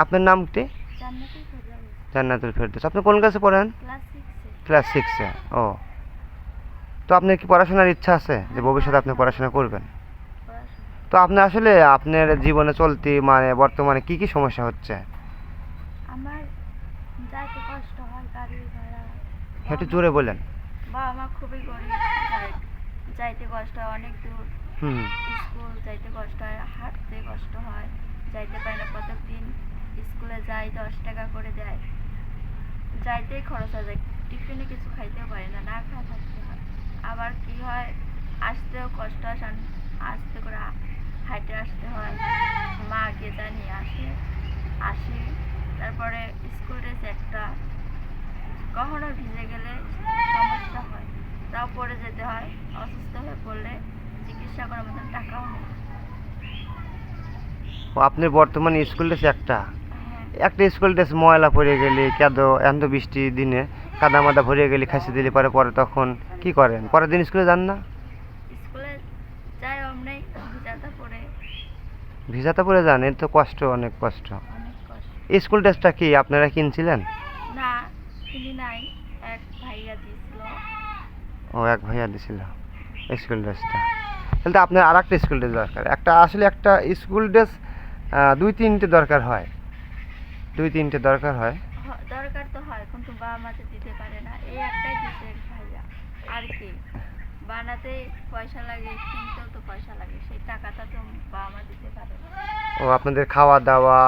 আপনার নামটি জান্নাতুল ফেরদৌস আপনি কোন ক্লাসে পড়েন? ক্লাস সিক্সে। ও। তো আপনার কি পড়াশোনার ইচ্ছা আছে যে ভবিষ্যতে আপনি পড়াশোনা করবেন? তো আপনি আসলে আপনার জীবনে চলতি মানে বর্তমানে কি কি সমস্যা হচ্ছে? আমার কষ্ট হয় গাড়ি ভাড়া। একটু জোরে বলেন। বাবা মা খুবই গরিব যাইতে কষ্ট হয় অনেক দূর। হুম। স্কুল যাইতে কষ্ট হয় হাঁটতে কষ্ট হয় যাইতে পারি না প্রত্যেকদিন স্কুলে যাই দশ টাকা করে দেয়। যাইতেই খরচ হয়ে যায় টিফিনে কিছু খাইতেও পারি না না খাওয়া থাকতে হয়। আবার কি হয়, আসতেও কষ্ট হয় আসতে করে হাইটে আসতে হয়। মা গিয়ে নিয়ে আসে, আসি, তারপরে স্কুল ড্রেস একটা কখনো ভিজে গেলে সমস্যা হয়। তাও পড়ে যেতে হয়, অসুস্থ হয়ে পড়লে চিকিৎসা করার মতন টাকাও নেই। ও আপনার বর্তমানে স্কুল ড্রেস একটা? একটা স্কুল ড্রেস ময়লা পড়ে গেলে কাদো এত বৃষ্টি দিনে কাদা মাদা ভরে গেলে খাসি দিলে পরে পরে তখন কি করেন? পরের দিন স্কুলে যান না? ভিজাতে পরে যান এর তো কষ্ট অনেক কষ্ট। স্কুল ড্রেসটা কি আপনারা কিনছিলেন? না কিনি নাই। এক ভাইয়া দিয়েছিল ও এক ভাইয়া দিছিল স্কুল ড্রেসটা। তাহলে তো আপনার আর একটা স্কুল ড্রেস দরকার। একটা আসলে একটা স্কুল ড্রেস দুই তিনটে দরকার হয়। দুই তিনটে দরকার হয়। দরকার তো হয় কিন্তু বাবা মাতে দিতে পারে না। এই একটাই দিতে ভাইয়া। আর কি বানাতে পয়সা লাগে কিনতেও তো পয়সা লাগে সেই টাকাটা তো বাবা মা দিতে পারে ও আপনাদের খাওয়া দাওয়া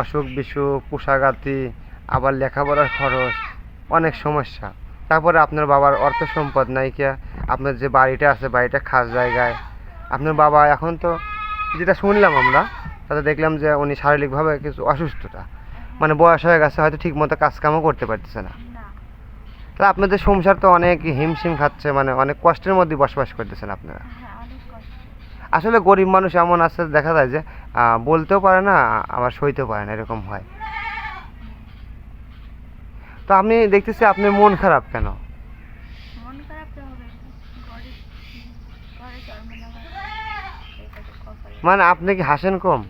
অসুখ বিসুখ পোশাকাতি আবার লেখাপড়ার খরচ অনেক সমস্যা। তারপরে আপনার বাবার অর্থ সম্পদ নাই কে আপনার যে বাড়িটা আছে বাড়িটা খাস জায়গায়। আপনার বাবা এখন তো যেটা শুনলাম আমরা তাতে দেখলাম যে উনি শারীরিকভাবে কিছু অসুস্থতা। মানে বয়স হয়ে গেছে হয়তো ঠিক মতো কাজকামও করতে পারতেছে না। তাহলে আপনাদের সংসার তো অনেক হিমশিম খাচ্ছে মানে অনেক কষ্টের মধ্যে বসবাস করতেছেন আপনারা। হ্যাঁ আসলে গরিব মানুষ এমন আছে দেখা যায় যে বলতেও পারে না আবার সইতেও পারে না এরকম হয়। তো আমি দেখতেছি আপনি মন খারাপ কেন? মানে আপনি কি হাসেন কম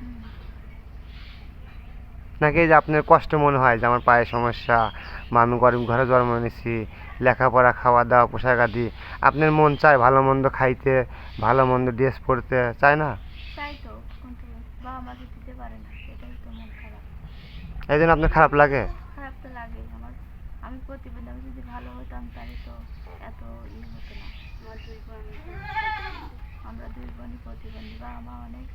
হুম। নাকি যে আপনার কষ্ট মনে হয় যে আমার পায়ে সমস্যা বা আমি গরিব ঘরে জন্ম নিয়েছি লেখাপড়া খাওয়া দাওয়া পোশাক আদি আপনার মন চায় ভালো মন্দ খাইতে ভালো মন্দ ড্রেস পরতে চায় না? এই জন্য আপনার খারাপ লাগে? আমার দুই বোনই প্রতিবন্ধী বাবা মা অনেক।